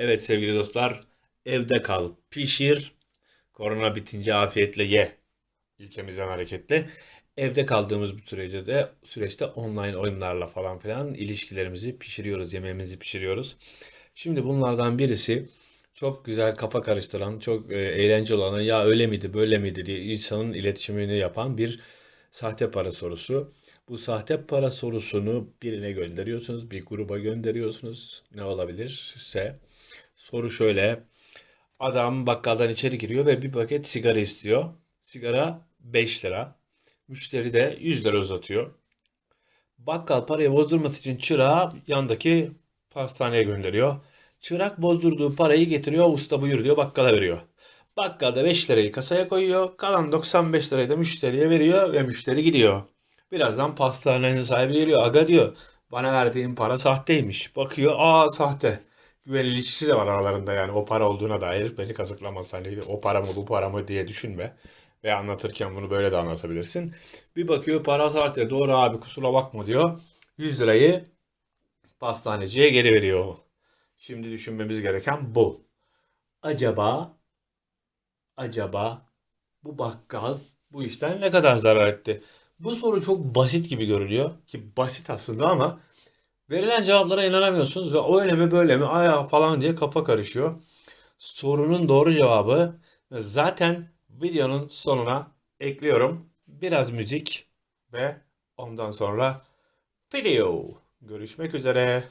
Evet sevgili dostlar, evde kal, pişir, korona bitince afiyetle ye ilkemizden hareketle. Evde kaldığımız bu sürece de süreçte online oyunlarla falan filan ilişkilerimizi pişiriyoruz, yemeğimizi pişiriyoruz. Şimdi bunlardan birisi çok güzel kafa karıştıran, çok e, eğlenceli olan ya öyle miydi, böyle miydi diye insanın iletişimini yapan bir sahte para sorusu. Bu sahte para sorusunu birine gönderiyorsunuz, bir gruba gönderiyorsunuz. Ne olabilirse. Soru şöyle. Adam bakkaldan içeri giriyor ve bir paket sigara istiyor. Sigara 5 lira. Müşteri de 100 lira uzatıyor. Bakkal parayı bozdurması için çırağı yandaki pastaneye gönderiyor. Çırak bozdurduğu parayı getiriyor. Usta buyur diyor bakkala veriyor. Bakkal da 5 lirayı kasaya koyuyor. Kalan 95 lirayı da müşteriye veriyor ve müşteri gidiyor. Birazdan pastanenin sahibi geliyor. Aga diyor bana verdiğin para sahteymiş. Bakıyor aa sahte. Güven ilişkisi de var aralarında yani o para olduğuna dair beni kazıklamaz. Hani o para mı bu para mı diye düşünme. Ve anlatırken bunu böyle de anlatabilirsin. Bir bakıyor para sahte doğru abi kusura bakma diyor. 100 lirayı pastaneciye geri veriyor. Şimdi düşünmemiz gereken bu. Acaba acaba bu bakkal bu işten ne kadar zarar etti? Bu soru çok basit gibi görünüyor ki basit aslında ama verilen cevaplara inanamıyorsunuz ve öyle mi böyle mi aya falan diye kafa karışıyor. Sorunun doğru cevabı zaten videonun sonuna ekliyorum. Biraz müzik ve ondan sonra video. Görüşmek üzere.